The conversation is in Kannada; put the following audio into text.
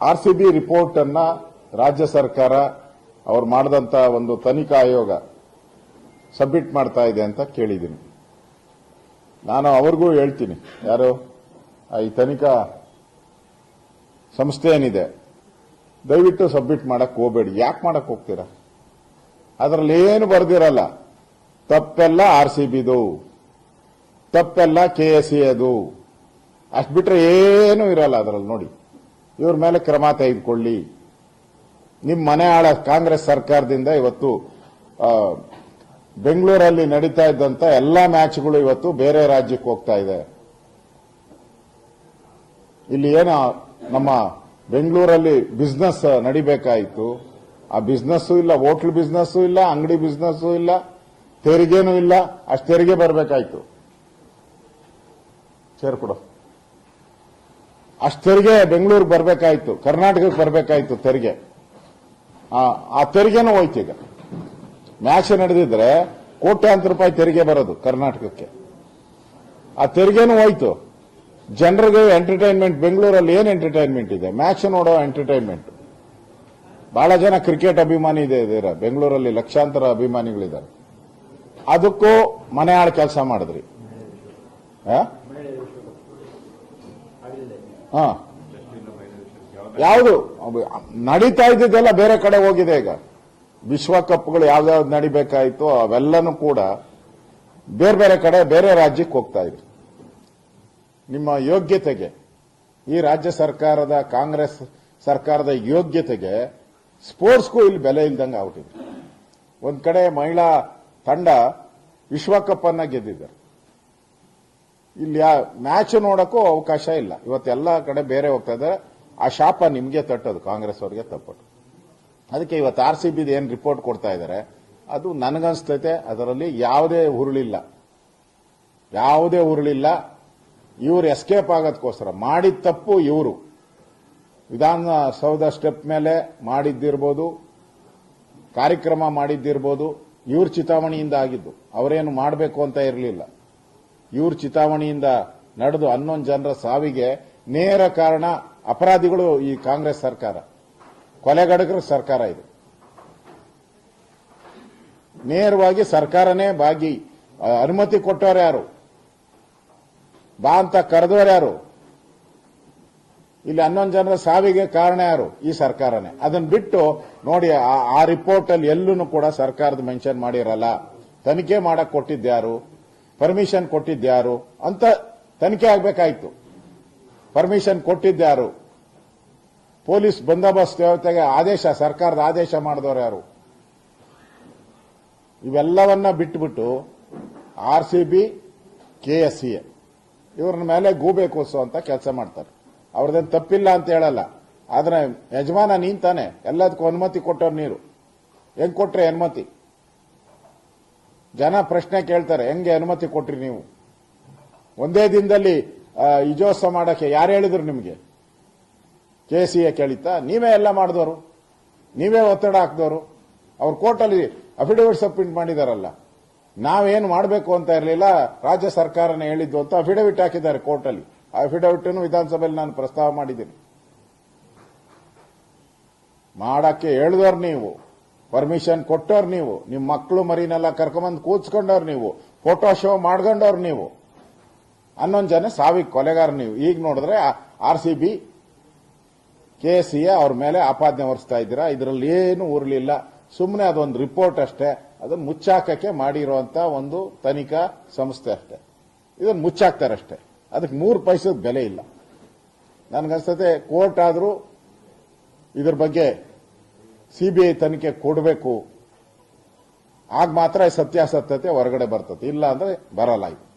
ಆರ್ ಸಿ ಬಿ ರಿಪೋರ್ಟ್ ಅನ್ನ ರಾಜ್ಯ ಸರ್ಕಾರ ಅವ್ರು ಮಾಡಿದಂತ ಒಂದು ತನಿಖಾ ಆಯೋಗ ಸಬ್ಮಿಟ್ ಮಾಡ್ತಾ ಇದೆ ಅಂತ ಕೇಳಿದ್ದೀನಿ. ನಾನು ಅವ್ರಿಗೂ ಹೇಳ್ತೀನಿ. ಯಾರು? ಈ ತನಿಖಾ ಸಂಸ್ಥೆ ಏನಿದೆ, ದಯವಿಟ್ಟು ಸಬ್ಮಿಟ್ ಮಾಡಕ್ ಹೋಗಬೇಡಿ. ಯಾಕೆ ಮಾಡಕ್ ಹೋಗ್ತೀರಾ? ಅದರಲ್ಲಿ ಏನು ಬರ್ದಿರಲ್ಲ. ತಪ್ಪೆಲ್ಲ ಆರ್ ಸಿ ಬಿದು ತಪ್ಪೆಲ್ಲ ಕೆ ಎಸ್ ಅದು. ಅಷ್ಟು ಬಿಟ್ರೆ ಏನೂ ಇರಲ್ಲ ಅದರಲ್ಲಿ ನೋಡಿ. ಇವ್ರ ಮೇಲೆ ಕ್ರಮ ತೆಗೆದುಕೊಳ್ಳಿ. ನಿಮ್ಮ ಮನೆ ಆಳ ಕಾಂಗ್ರೆಸ್ ಸರ್ಕಾರದಿಂದ ಇವತ್ತು ಬೆಂಗಳೂರಲ್ಲಿ ನಡೀತಾ ಇದ್ದಂತ ಎಲ್ಲಾ ಮ್ಯಾಚ್ಗಳು ಇವತ್ತು ಬೇರೆ ರಾಜ್ಯಕ್ಕೆ ಹೋಗ್ತಾ ಇದೆ. ಇಲ್ಲಿ ಏನ ನಮ್ಮ ಬೆಂಗಳೂರಲ್ಲಿ ಬಿಸ್ನೆಸ್ ನಡಿಬೇಕಾಯಿತು. ಆ ಬಿಸ್ನೆಸ್ಸು ಇಲ್ಲ ಹೋಟ್ಲ್ ಬಿಸ್ನೆಸ್ಸು ಇಲ್ಲ, ಅಂಗಡಿ ಬಿಸ್ನೆಸ್ಸು ಇಲ್ಲ, ತೆರಿಗೆನೂ ಇಲ್ಲ, ಅಷ್ಟು ತೆರಿಗೆ ಬರಬೇಕಾಯ್ತು. ಸೇರ್ಕೊಡು ಅಷ್ಟು ತೆರಿಗೆ ಬೆಂಗಳೂರಿಗೆ ಬರಬೇಕಾಯ್ತು, ಕರ್ನಾಟಕಕ್ಕೆ ಬರಬೇಕಾಯ್ತು ತೆರಿಗೆ. ಆ- ತೆರಿಗೆನೂ ಹೋಯ್ತು ಈಗ. ಮ್ಯಾಚ್ ನಡೆದಿದ್ರೆ ಕೋಟ್ಯಾಂತರ ರೂಪಾಯಿ ತೆರಿಗೆ ಬರೋದು ಕರ್ನಾಟಕಕ್ಕೆ. ಆ ತೆರಿಗೆನೂ ಹೋಯ್ತು. ಜನರಿಗೆ ಎಂಟರ್ಟೈನ್ಮೆಂಟ್ ಬೆಂಗಳೂರಲ್ಲಿ ಏನು ಎಂಟರ್ಟೈನ್ಮೆಂಟ್ ಇದೆ? ಮ್ಯಾಚ್ ನೋಡೋ ಎಂಟರ್ಟೈನ್ಮೆಂಟ್ ಬಹಳ ಜನ ಕ್ರಿಕೆಟ್ ಅಭಿಮಾನಿ ಇದೆ ಇದೀರ ಬೆಂಗಳೂರಲ್ಲಿ ಲಕ್ಷಾಂತರ ಅಭಿಮಾನಿಗಳಿದ್ದಾರೆ. ಅದಕ್ಕೂ ಮನೆ ಆಳು ಕೆಲಸ ಮಾಡಿದ್ರಿ? ಹಾ. ಯಾವುದು? ನಡೀತಾ ಇದ್ದಿದ್ದೆಲ್ಲ ಬೇರೆ ಕಡೆ ಹೋಗಿದೆ ಈಗ. ವಿಶ್ವಕಪ್ಗಳು ಯಾವ್ದಾವ್ದು ನಡಿಬೇಕಾಯ್ತು ಅವೆಲ್ಲನೂ ಕೂಡ ಬೇರೆ ಬೇರೆ ಕಡೆ, ಬೇರೆ ರಾಜ್ಯಕ್ಕೆ ಹೋಗ್ತಾ ಇದ್ರು. ನಿಮ್ಮ ಯೋಗ್ಯತೆಗೆ, ಈ ರಾಜ್ಯ ಸರ್ಕಾರದ, ಕಾಂಗ್ರೆಸ್ ಸರ್ಕಾರದ ಯೋಗ್ಯತೆಗೆ ಸ್ಪೋರ್ಟ್ಸ್ಗೂ ಇಲ್ಲಿ ಬೆಲೆ ಇಲ್ದಂಗೆ ಆಗ್ಬಿಟ್ಟಿದೆ. ಒಂದ್ ಕಡೆ ಮಹಿಳಾ ತಂಡ ವಿಶ್ವಕಪ್ ಅನ್ನ ಗೆದ್ದಿದ್ದಾರೆ. ಇಲ್ಲಿ ಮ್ಯಾಚ್ ನೋಡಕ್ಕೂ ಅವಕಾಶ ಇಲ್ಲ. ಇವತ್ತೆಲ್ಲ ಕಡೆ ಬೇರೆ ಹೋಗ್ತಾ ಇದ್ದಾರೆ. ಆ ಶಾಪ ನಿಮಗೆ ತಟ್ಟೋದು, ಕಾಂಗ್ರೆಸ್ ಅವರಿಗೆ ತಪ್ಪಟ್ಟು ಅದಕ್ಕೆ ಇವತ್ತು ಆರ್ ಸಿ ಬಿದು ಏನು ರಿಪೋರ್ಟ್ ಕೊಡ್ತಾ ಇದ್ದಾರೆ, ಅದು ನನಗನ್ಸ್ತೈತೆ, ಅದರಲ್ಲಿ ಯಾವುದೇ ಹುರುಳಿಲ್ಲ. ಯಾವುದೇ ಹುರುಳಿಲ್ಲ. ಇವರು ಎಸ್ಕೇಪ್ ಆಗೋದಕ್ಕೋಸ್ಕರ ಮಾಡಿದ ತಪ್ಪು ಇವರು. ವಿಧಾನಸೌಧ ಸ್ಟೆಪ್ ಮೇಲೆ ಮಾಡಿದ್ದಿರ್ಬೋದು, ಕಾರ್ಯಕ್ರಮ ಮಾಡಿದ್ದಿರ್ಬೋದು, ಇವ್ರ ಚಿತಾವಣೆಯಿಂದ ಆಗಿದ್ದು, ಅವರೇನು ಮಾಡಬೇಕು ಅಂತ ಇರಲಿಲ್ಲ. ಇವ್ರ ಚಿತಾವಣೆಯಿಂದ ನಡೆದು ಹನ್ನೊಂದು ಜನರ ಸಾವಿಗೆ ನೇರ ಕಾರಣ ಅಪರಾಧಿಗಳು ಈ ಕಾಂಗ್ರೆಸ್ ಸರ್ಕಾರ. ಕೊಲೆಗಡಕರ ಸರ್ಕಾರ ಇದು. ನೇರವಾಗಿ ಸರ್ಕಾರನೇ ಬಾಗಿ ಅನುಮತಿ ಕೊಟ್ಟವ್ರು ಯಾರು? ಬಾ ಅಂತ ಕರೆದವ್ರು ಯಾರು? ಇಲ್ಲಿ ಹನ್ನೊಂದು ಜನರ ಸಾವಿಗೆ ಕಾರಣ ಯಾರು? ಈ ಸರ್ಕಾರನೇ. ಅದನ್ನ ಬಿಟ್ಟು ನೋಡಿ, ಆ- ರಿಪೋರ್ಟ್ ಅಲ್ಲಿ ಎಲ್ಲೂ ಕೂಡ ಸರ್ಕಾರದ ಮೆನ್ಷನ್ ಮಾಡಿರಲ್ಲ. ತನಿಖೆ ಮಾಡಕ್ ಕೊಟ್ಟಿದ್ಯಾರು ಪರ್ಮಿಷನ್ ಕೊಟ್ಟಿದ್ಯಾರು ಅಂತ ತನಿಖೆ ಆಗಬೇಕಾಯಿತು. ಪರ್ಮಿಷನ್ ಕೊಟ್ಟಿದ್ಯಾರು ಪೊಲೀಸ್ ಬಂದೋಬಸ್ತ್ ವ್ಯವಸ್ಥೆಗೆ ಆದೇಶ, ಸರ್ಕಾರದ ಆದೇಶ ಮಾಡಿದವರು ಯಾರು? ಇವೆಲ್ಲವನ್ನ ಬಿಟ್ಟುಬಿಟ್ಟು R C B K S A ಇವ್ರ ಮೇಲೆ ಗೂಬೆ ಕೂಸು ಅಂತ ಕೆಲಸ ಮಾಡ್ತಾರೆ. ಅವ್ರದ್ದೇನು ತಪ್ಪಿಲ್ಲ ಅಂತ ಹೇಳಲ್ಲ. ಆದ್ರೆ ಯಜಮಾನ ನೀನ್ ತಾನೆ. ಎಲ್ಲದಕ್ಕೂ ಅನುಮತಿ ಕೊಟ್ಟವ್ರು ನೀರು ಹೆಂಗ್ ಕೊಟ್ರೆ ಅನುಮತಿ? ಜನ ಪ್ರಶ್ನೆ ಕೇಳ್ತಾರೆ ಹೆಂಗೆ ಅನುಮತಿ ಕೊಟ್ರಿ ನೀವು? ಒಂದೇ ದಿನದಲ್ಲಿ ಆ, ಮಾಡೋಕ್ಕೆ ಯಾರು ಹೇಳಿದ್ರು ನಿಮಗೆ? ಕೆ ಸಿ ಎ ಕೇಳಿತ್ತಾ ನೀವೇ ಎಲ್ಲ ಮಾಡಿದವರು ನೀವೇ ಒತ್ತಡ ಹಾಕಿದವರು ಅವ್ರ ಕೋರ್ಟಲ್ಲಿ ಅಫಿಡವಿಟ್ ಸಬ್ಮಿಟ್ ಮಾಡಿದಾರಲ್ಲ. ನಾವೇನು ಮಾಡಬೇಕು ಅಂತ ಇರಲಿಲ್ಲ ರಾಜ್ಯ ಸರ್ಕಾರನೇ ಹೇಳಿದ್ದು ಅಂತ ಅಫಿಡವಿಟ್ ಹಾಕಿದ್ದಾರೆ ಕೋರ್ಟಲ್ಲಿ. ಆ ಅಫಿಡವಿಟ್ ವಿಧಾನಸಭೆಯಲ್ಲಿ ನಾನು ಪ್ರಸ್ತಾವ ಮಾಡಿದ್ದೀನಿ. ಮಾಡಕ್ಕೆ ಹೇಳಿದವ್ರು ನೀವು. ಪರ್ಮಿಷನ್ ಕೊಟ್ಟವ್ರು ನೀವು. ನಿಮ್ಮ ಮಕ್ಕಳು ಮರಿನೆಲ್ಲ ಕರ್ಕೊಂಬಂದು ಕೂತ್ಕೊಂಡವ್ರು ನೀವು. ಫೋಟೋ ಶೋ ಮಾಡ್ಕೊಂಡವ್ರು ನೀವು. ಹನ್ನೊಂದು ಜನ ಸಾವಿಗೆ ಕೊಲೆಗಾರ ನೀವು. ಈಗ ನೋಡಿದ್ರೆ R C B K C ಅವ್ರ ಮೇಲೆ ಆಪಾದನೆ ಹೊರಿಸ್ತಾ ಇದ್ದೀರಾ. ಇದರಲ್ಲಿ ಏನು ಊರ್ಲಿಲ್ಲ. ಸುಮ್ಮನೆ ಅದೊಂದು ರಿಪೋರ್ಟ್ ಅಷ್ಟೇ. ಅದನ್ನು ಮುಚ್ಚಾಕಕ್ಕೆ ಮಾಡಿರುವಂತ ಒಂದು ತನಿಖಾ ಸಂಸ್ಥೆ ಅಷ್ಟೇ. ಇದನ್ನು ಮುಚ್ಚಾಕ್ತಾರಷ್ಟೇ ಅದಕ್ಕೆ ಮೂರು ಪೈಸದ ಬೆಲೆ ಇಲ್ಲ. ನನಗನ್ಸತ್ತೆ ಕೋರ್ಟ್ ಆದರೂ ಇದ್ರ ಬಗ್ಗೆ ಸಿಬಿಐ ತನಿಖೆ ಕೊಡಬೇಕು. ಆಗ ಮಾತ್ರ ಸತ್ಯಾಸತ್ಯತೆ ಹೊರಗಡೆ ಬರ್ತದೆ. ಇಲ್ಲ ಅಂದ್ರೆ ಬರಲ್ಲ ಇದು.